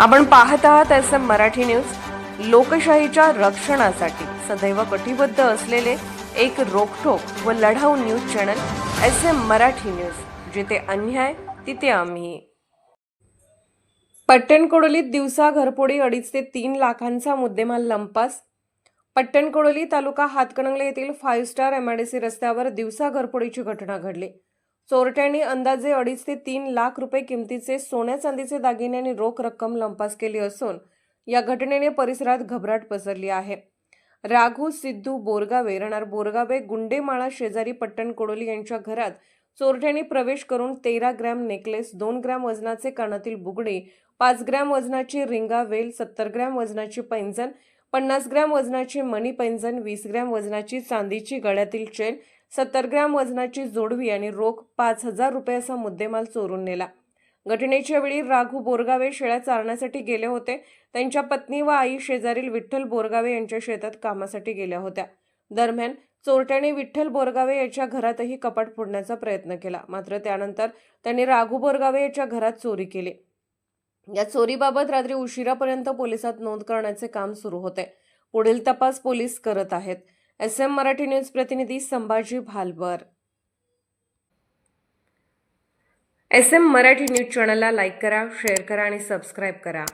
आपण पाहत आहात एस एम मराठी न्यूज. लोकशाहीच्या रक्षणासाठी सदैव कटिबद्ध असलेले एक रोखोक व लढाऊ news channel S M Marathi news. जिथे अन्याय तिथे आम्ही. पट्टणकोडोलीत दिवसा घरपोडी अडीच ते तीन लाखांचा मुद्देमाल लंपास. पट्टणकोडोली तालुका हातकणंगले येथील फाईव्ह स्टार एमआयडीसी रस्त्यावर दिवसा घरपोडीची घटना घडली. चोरट्यांनी अंदाजे अडीच ते तीन लाख रुपये किमतीचे सोन्या चांदीचे दागिने आणि रोख रक्कम लंपास केली असून या घटनेने परिसरात घबराट पसरली आहे. राघू सिद्धू बोरगावे राहणार बोरगावे गुंडेमाळा शेजारी पट्टण कोडोली यांच्या घरात चोरट्यांनी प्रवेश करून तेरा ग्रॅम नेकलेस दोन ग्रॅम वजनाचे कानातील बुगडे पाच ग्रॅम वजनाची रिंगा वेल सत्तर ग्रॅम वजनाची पैंजण पन्नास ग्रॅम वजनाची मणी पैंजण वीस ग्रॅम वजनाची चांदीची गळ्यातील चेन सत्तर ग्रॅम वजनाची जोडवी आणि रोख पाच हजार रुपयाचा मुद्देमाल चोरून नेला. घटनेच्या वेळी राघू बोरगावे शेळ्या चारण्यासाठी गेले होते. त्यांच्या पत्नी व आई शेजारील विठ्ठल बोरगावे यांच्या शेतात कामासाठी गेल्या होत्या. दरम्यान चोरट्याने विठ्ठल बोरगावे याच्या घरातही कपाट फोडण्याचा प्रयत्न केला. मात्र त्यानंतर त्यांनी राघू बोरगावे याच्या घरात चोरी केली. या चोरीबाबत रात्री उशिरापर्यंत पोलिसात नोंद करण्याचे काम सुरू होते. पुढील तपास पोलीस करत आहेत. एस एम मराठी न्यूज प्रतिनिधी Sambhaji Bhalbar S M Marathi news चॅनलला लाईक करा शेअर करा आणि सबस्क्राईब करा.